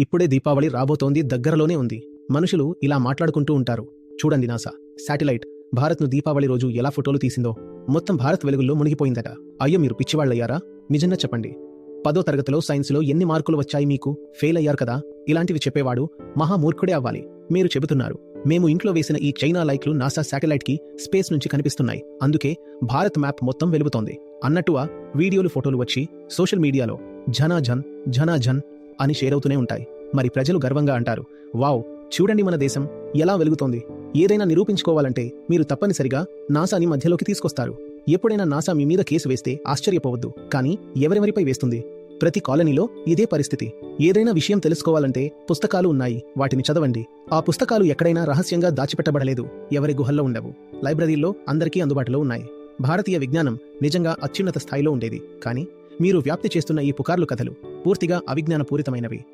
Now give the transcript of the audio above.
ఇప్పుడే దీపావళి రాబోతోంది దగ్గరలోనే ఉంది. మనుషులు ఇలా మాట్లాడుకుంటూ ఉంటారు. చూడండి నాసా శాటిలైట్ భారత్ను దీపావళి రోజు ఎలా ఫోటోలు తీసిందో. మొత్తం భారత్ వెలుగుల్లో మునిగిపోయిందట. అయ్యో మీరు పిచ్చివాళ్ళయ్యారా? నిజంగా చెప్పండి. పదో తరగతిలో సైన్స్లో ఎన్ని మార్కులు వచ్చాయి మీకు? ఫెయిల్ అయ్యారు కదా? ఇలాంటివి చెప్పేవాడు మహామూర్ఖుడే అవ్వాలి. మీరు చెబుతున్నారు. మేము ఇంట్లో వేసిన ఈ చైనా లైట్లు నాసా శాటిలైట్కి స్పేస్ నుంచి కనిపిస్తున్నాయి. అందుకే భారత్ మ్యాప్ మొత్తం వెలుగుతోంది. అన్నట్టుగా వీడియోలు ఫోటోలు వచ్చి సోషల్ మీడియాలో ఝనా ఝన్ ఝనా ఝన్ అని షేర్ అవుతూనే ఉంటాయి. మరి ప్రజలు గర్వంగా అంటారు వావ్ చూడండి మన దేశం ఎలా వెలుగుతోంది. ఏదైనా నిరూపించుకోవాలంటే మీరు తప్పనిసరిగా నాసాని మధ్యలోకి తీసుకొస్తారు. ఎప్పుడైనా నాసా మీ మీద కేసు వేస్తే ఆశ్చర్యపోవద్దు కానీ ఎవరెవరిపై వేస్తుంది? ప్రతి కాలనీలో ఇదే పరిస్థితి. ఏదైనా విషయం తెలుసుకోవాలంటే పుస్తకాలు ఉన్నాయి వాటిని చదవండి. ఆ పుస్తకాలు ఎక్కడైనా రహస్యంగా దాచిపెట్టబడలేదు ఎవరి గుహల్లో ఉండవు. లైబ్రరీల్లో అందరికీ అందుబాటులో ఉన్నాయి. భారతీయ విజ్ఞానం నిజంగా అత్యున్నత స్థాయిలో ఉండేది కానీ మీరు వ్యాప్తి చేస్తున్న ఈ పుకార్లు కథలు పూర్తిగా అవిజ్ఞానపూరితమైనవి.